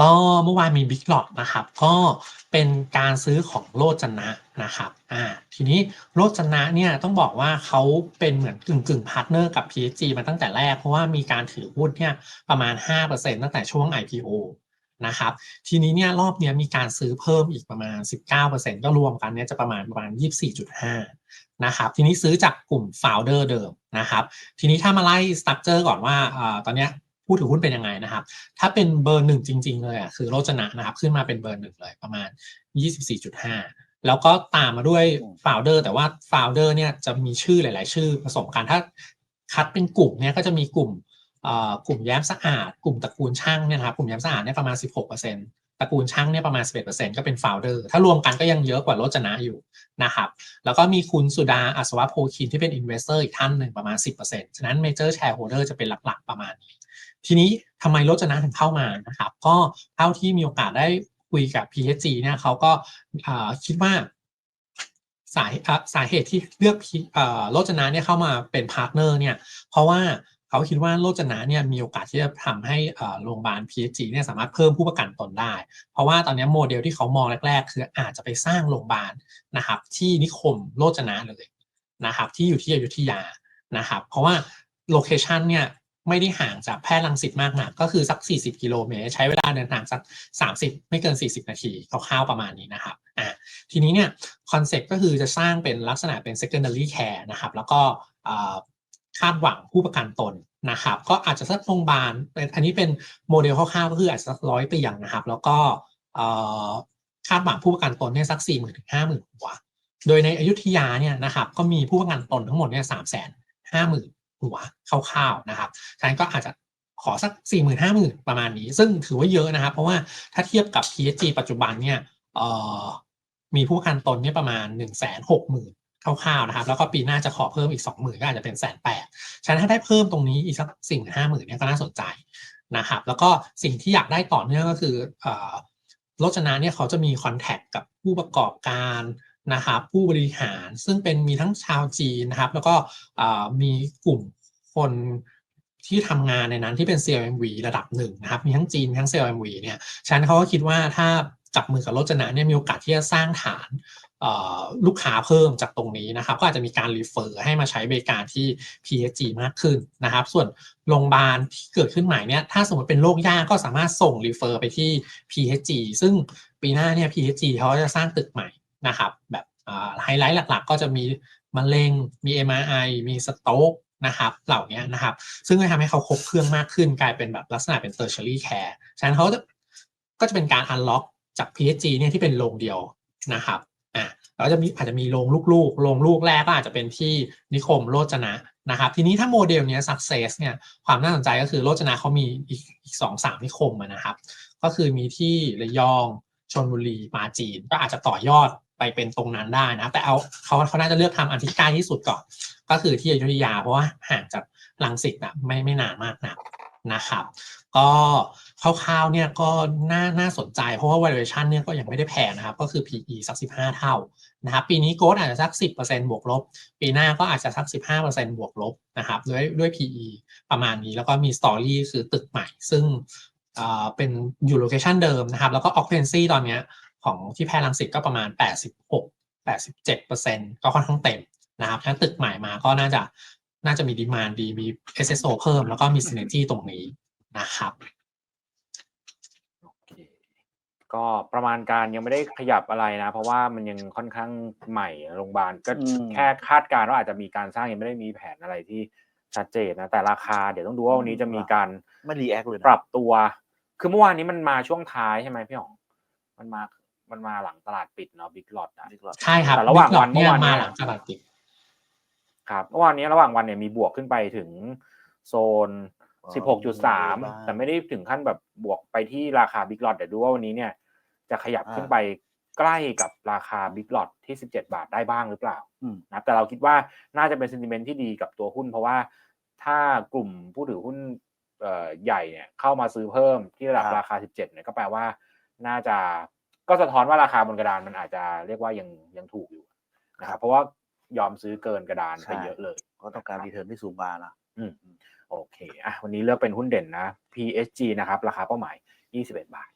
ก็เมื่อวานมีบิ๊ก o อ t นะครับ ก็เป็นการซื้อของโลจนะนะครับอ่าทีนี้โลจนะเนี่ยต้องบอกว่าเขาเป็นเหมือนกึ่งกึ่งพาร์ทเนอร์กับ PSG มาตั้งแต่แรก เพราะว่ามีการถือหุ้นเนี่ยประมาณ 5%ตั้งแต่ช่วง IPO นะครับทีนี้เนี่ยรอบเนี้ยมีการซื้อเพิ่มอีกประมาณ 19%ก็รวมกันเนี่ยจะประมาณประมาณ 24.5 นะครับทีนี้ซื้อจากกลุ่ม founder เดิมนะครับทีนี้ถ้ามาไล่สตั๊กเจอร์ก่อนว่าอ่าตอนเนี้ย ผู้ถือหุ้นเป็นยังไงนะครับ ถ้าเป็นเบอร์หนึ่งจริง ๆ เลยอะคือโรจนะนะครับ ขึ้นมาเป็นเบอร์หนึ่งเลยประมาณ 24.5 แล้วก็ตามมาด้วยโฟลเดอร์แต่ว่าโฟลเดอร์เนี่ยจะมีชื่อหลาย ๆ ชื่อผสมกันถ้าคัดเป็นกลุ่มเนี่ยก็จะมีกลุ่มเอ่อกลุ่มแย้มสะอาด กลุ่มตระกูลช่างเนี่ยนะครับกลุ่มแย้มสะอาดเนี่ยประมาณ 16% ตระกูลช่างเนี่ยประมาณ 11%ก็เป็นโฟลเดอร์ ถ้ารวมกันก็ยังเยอะกว่าโรจนะอยู่นะครับ แล้วก็มีคุณสุดาอัศวะโพคินที่เป็นอินเวสเตอร์อีกท่านหนึ่งประมาณ 10%ฉะนั้นเมเจอร์แชร์โฮเดอร์จะเป็นหลักๆประมาณนี้ ทีนี้ทำไมโรจนะถึงเข้ามานะครับ ก็เท่าที่มีโอกาสได้คุยกับ PHG เนี่ยเขาก็คิดว่าสาสาเหตุที่เลือกโรจนะเนี่ยเข้ามาเป็นพาร์ทเนอร์เนี่ยเพราะว่า เขาคิดว่าโรจนะเนี่ยมีโอกาสที่จะทำให้โรงพยาบาล PHG เนี่ยสามารถเพิ่มผู้ประกันตนได้ เพราะว่าตอนนี้โมเดลที่เขามองแรก ๆ คืออาจจะไปสร้างโรงพยาบาลนะครับที่นิคมโรจนะเลยนะครับที่อยู่ที่อยุธยานะครับเพราะว่าโลเคชันเนี่ยไม่ได้ห่างจากแพร่รังสิตมากนักก็คือสัก 40 กิโลเมตร ใช้เวลาเดินทางสัก 30 ไม่เกิน 40 นาทีคร่าวๆประมาณนี้นะครับอ่าทีนี้เนี่ยคอนเซ็ปต์ก็คือจะสร้างเป็นลักษณะเป็น secondary care นะครับแล้วก็ คาดหวังผู้ประกันตนนะครับ ก็อาจจะสักโรงพยาบาลเป็นอันนี้เป็นโมเดลคร่าวๆก็คืออาจจะสักร้อยเตียงนะครับ แล้วก็คาดหวังผู้ประกันตนเนี่ยสัก4 0 0 0 0ถึง50,000หัว โดยในอยุธยาเนี่ยนะครับ ก็มีผู้ประกันตนทั้งหมดเนี่ยสามแสนห้าหมื่นหัวคร่าวๆนะครับฉะนั้นก็อาจจะขอสักสี่หมื่นห้าหมื่นประมาณนี้ ซึ่งถือว่าเยอะนะครับ เพราะว่าถ้าเทียบกับ PSG ปัจจุบันเนี่ยมีผู้ประกันตนเนี่ยประมาณหนึ่งแสนหกหมื่น คร่าวๆนะครับ แล้วก็ปีหน้าจะขอเพิ่มอีกสองหมื่นก็อาจจะเป็นแสนแปดฉะนั้นถ้าได้เพิ่มตรงนี้อีกสักสี่หมื่นห้าหมื่นเนี่ยก็น่าสนใจนะครับ แล้วก็สิ่งที่อยากได้ต่อเนื่องก็คือเอ่อโรจนะเนี่ยเขาจะมีคอนแทคกับผู้ประกอบการนะครับ ผู้บริหารซึ่งเป็นมีทั้งชาวจีนนะครับ แล้วก็มีกลุ่มคนที่ทำงานในนั้นที่เป็น CLMV ระดับหนึ่งนะครับ มีทั้งจีนทั้ง CLMV เนี่ยฉะนั้นเขาก็คิดว่าถ้า จับมือกับโรจนะเนี่ยมีโอกาสที่จะสร้างฐานลูกค้าเพิ่มจากตรงนี้นะครับก็อาจจะมีการรีเฟอร์ให้มาใช้บริการที่ PSG มากขึ้นนะครับ ส่วนโรงพยาบาลที่เกิดขึ้นใหม่เนี่ยถ้าสมมติเป็นโรคยากก็สามารถส่งรีเฟอร์ไปที่ PSG ซึ่งปีหน้าเนี่ย PSG เขาจะสร้างตึกใหม่นะครับ แบบไฮไลท์หลักๆ ก็จะมีมะเร็งมี MRI มีสโต๊กนะครับเหล่านี้นะครับ ซึ่งก็ทำให้เขาครบเครื่องมากขึ้น กลายเป็นแบบลักษณะเป็น tertiary care ฉะนั้นเขาจะก็จะเป็นการ unlock จาก PSG เนี่ยที่เป็นโรงเดียวนะครับอะแล้วจะมีอาจจะมีโรงลูกๆโรงลูกแรกก็อาจจะเป็นที่นิคมโรจนะนะครับ ทีนี้ถ้าโมเดลเนี้ย success เนี่ยความน่าสนใจก็คือโรจนะเขามีอีกอีกสองสามนิคมนะครับ ก็คือมีที่ระยองชนบุรีปราจีน ก็อาจจะต่อยอดไปเป็นตรงนั้นได้นะ แต่เอาเขาเขาน่าจะเลือกทำอันที่ใกล้ที่สุดก่อน ก็คือที่อยุธยาเพราะว่าห่างจากลังสิตอะไม่ไม่นานมากนักนะครับ ก็ คร่าวๆเนี่ยก็น่าน่าสนใจ เพราะว่า valuation เนี่ยก็ยังไม่ได้แพงนะครับ ก็คือ PE สัก 15 เท่านะครับปีนี้โกดอาจจะสัก 10%บวกลบ ปีหน้าก็อาจจะสัก 15%บวกลบนะครับด้วยด้วย PE ประมาณนี้แล้วก็มี story คือตึกใหม่ ซึ่งเอ่อเป็นอยู่โลเคชันเดิมนะครับ แล้วก็ occupancy ตอนเนี้ยของที่แพร่รังสิตก็ประมาณ 86 87%ก็ค่อนข้างเต็มนะครับฉะนั้นตึกใหม่มาก็น่าจะน่าจะมีดีมานดีมี SSO เพิ่ม แล้วก็มี synergy ตรงนี้นะครับ ก็ประมาณการยังไม่ได้ขยับอะไรนะ เพราะว่ามันยังค่อนข้างใหม่โรงพยาบาลก็อืมแค่คาดการณ์ว่าอาจจะมีการสร้างยังไม่ได้มีแผนอะไรที่ชัดเจนนะแต่ราคาเดี๋ยวต้องดูว่าวันนี้จะมีการไม่รีแอคเลยนะปรับตัว คือเมื่อวานนี้มันมาช่วงท้ายใช่ไหมพี่หยองมันมามันมาหลังตลาดปิดเนาะบิ๊กหลอดอะดีกว่าใช่ครับแต่ระหว่างวัน Big Lot เนี่ยเมื่อวานเนี่ยมาหลังตลาดปิดครับเมื่อวานนี้ระหว่างวันเนี่ยมีบวกขึ้นไปถึงโซนอ๋อ16.3บ้างแต่ไม่ได้ถึงขั้นแบบบวกไปที่ราคาบิ๊กหลอดเดี๋ยวดูว่าวันนี้เนี่ย จะขยับอ่าขึ้นไปใกล้กับราคาบิ๊กหลอดที่ 17 บาทได้บ้างหรือเปล่าอืมนะแต่เราคิดว่าน่าจะเป็น sentiment ที่ดีกับตัวหุ้น เพราะว่าถ้ากลุ่มผู้ถือหุ้นเอ่อใหญ่เนี่ยเข้ามาซื้อเพิ่มที่ระดับครับราคา 17เนี่ยก็แปลว่าน่าจะก็สะท้อนว่าราคาบนกระดานมันอาจจะเรียกว่ายังยังถูกอยู่นะครับเพราะว่ายอมซื้อเกินกระดานไปเยอะเลย ก็ต้องการรีเทิร์นที่สูงกว่านะอืมโอเคอะวันนี้เลือกเป็นหุ้นเด่นนะ PSG นะครับ ราคาเป้าหมาย 21 บาท